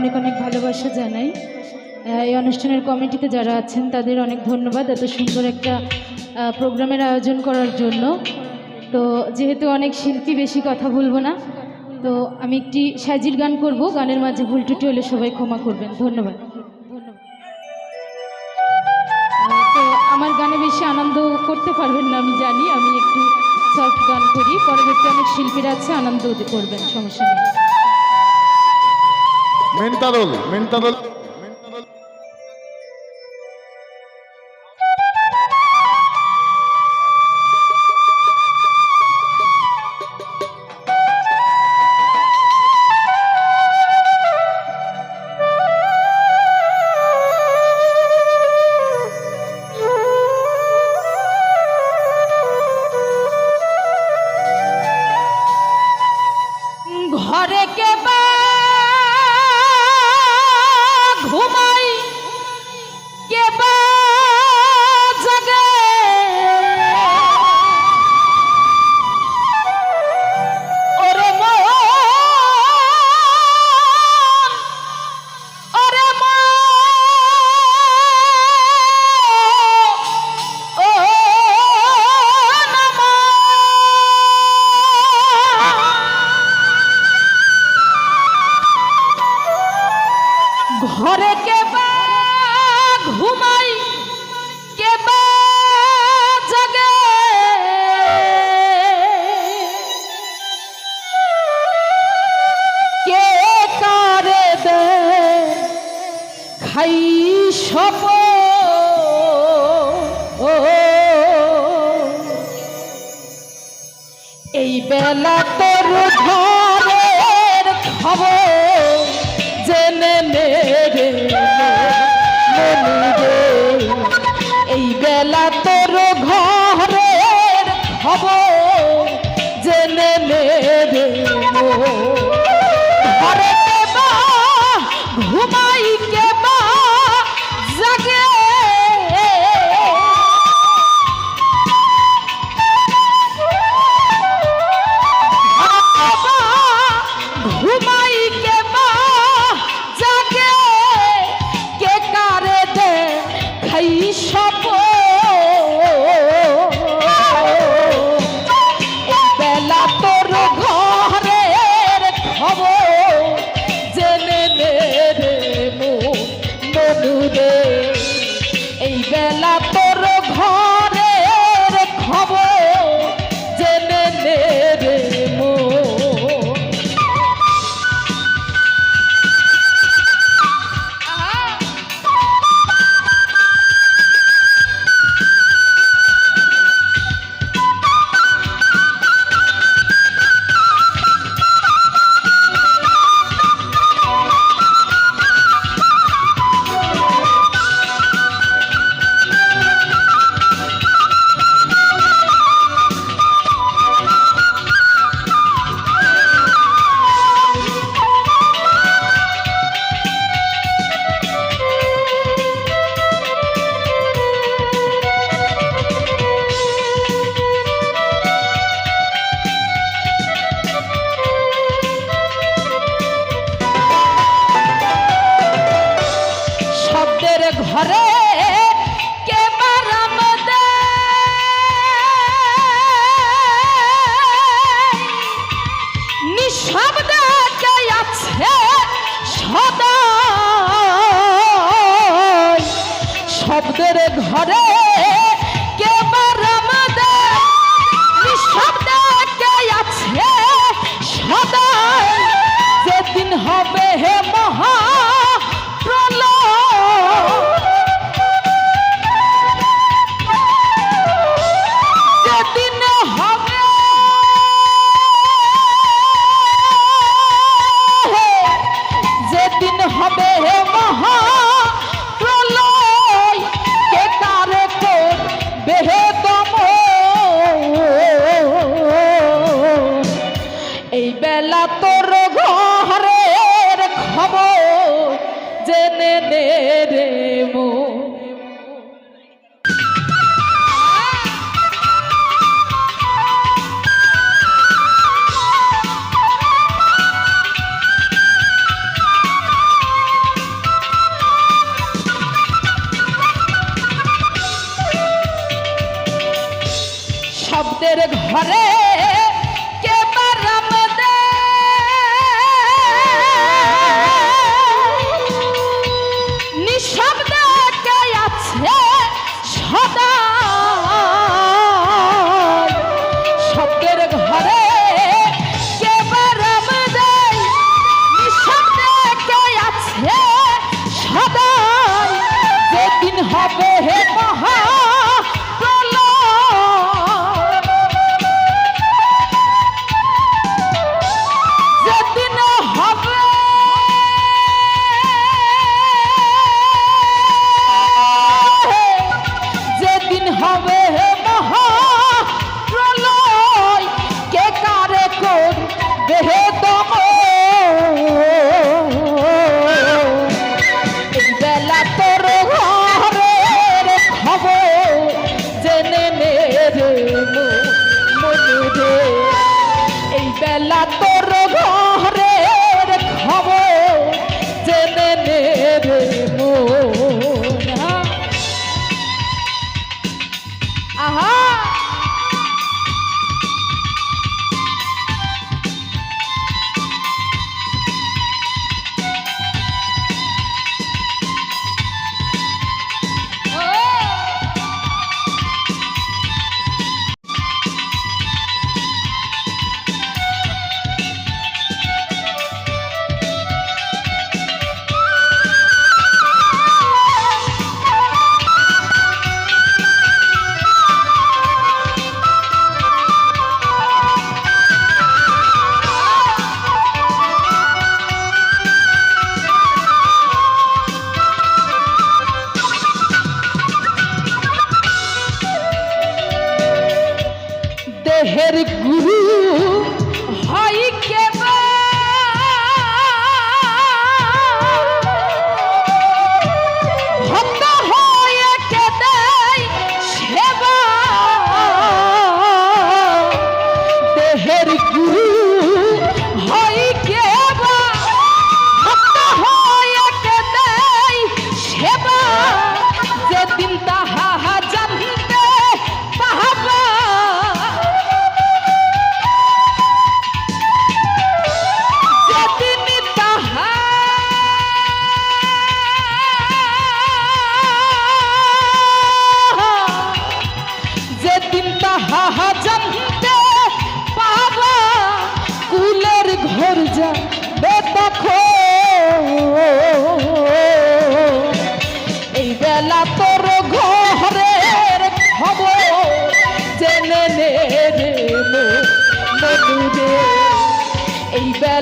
অনেক অনেক ভালোবাসা জানাই। এই অনুষ্ঠানের কমিটিতে যারা আছেন, তাদের অনেক ধন্যবাদ এত সুন্দর একটা প্রোগ্রামের আয়োজন করার জন্য। তো যেহেতু অনেক শিল্পী, বেশি কথা বলব না। তো আমি একটি সাজির গান করব। গানের মাঝে ভুল টুটি হলে সবাই ক্ষমা করবেন। ধন্যবাদ। তো আমার গানে বেশি আনন্দ করতে পারবেন না, আমি জানি। আমি একটু সফট গান করি। পরবর্তী অনেক শিল্পীরা আছে আনন্দ করবেন, সমস্যা নেই। মেন্টারল মেন্টারল ঘরে কে বা ঘুমা খাই সপ এই বেলা তোর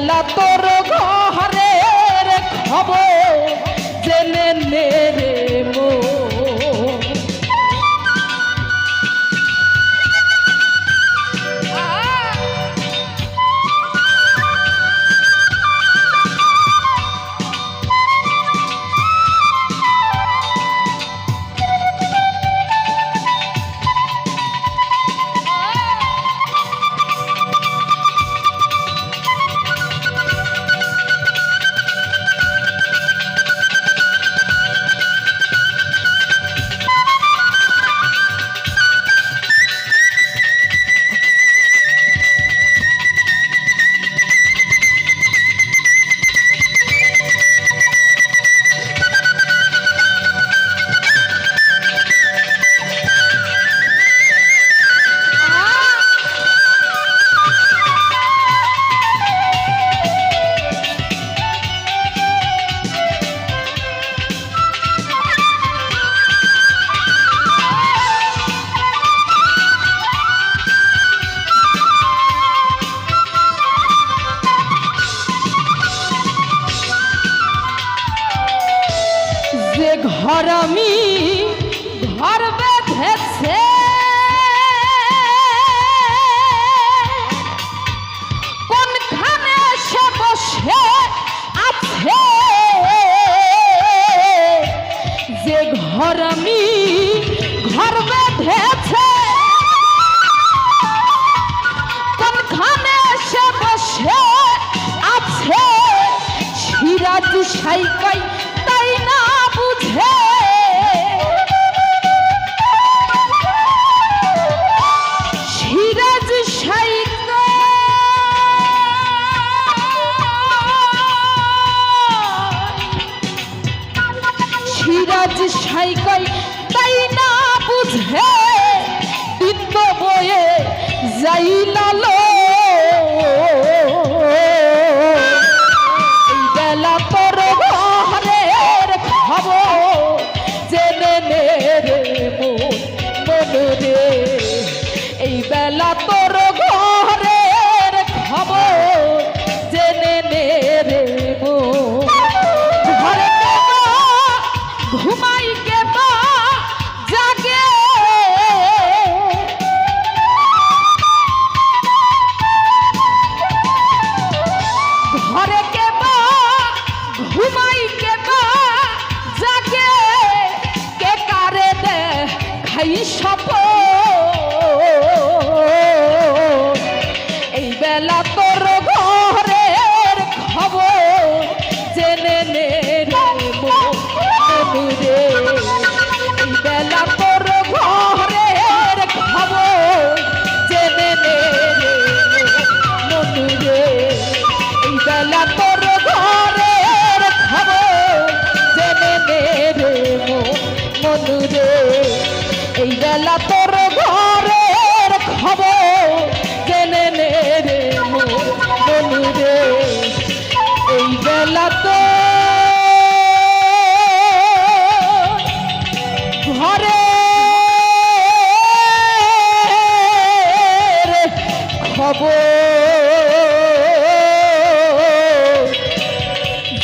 বেলা তো ঘর বেঁধেছে। কোনখানে সে বসে আছে? যে ঘর আমি ঘর বেঁধেছে। কোনখানে সে বসে আছে? সিরাজ সাইকাই তাই না বুঝে?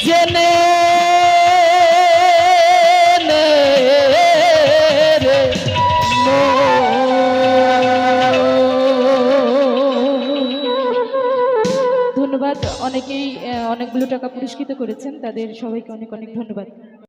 জেনে ধন্যবাদ। অনেকেই অনেকগুলো টাকা পুরস্কৃত করেছেন। তাদের সবাইকে অনেক অনেক ধন্যবাদ।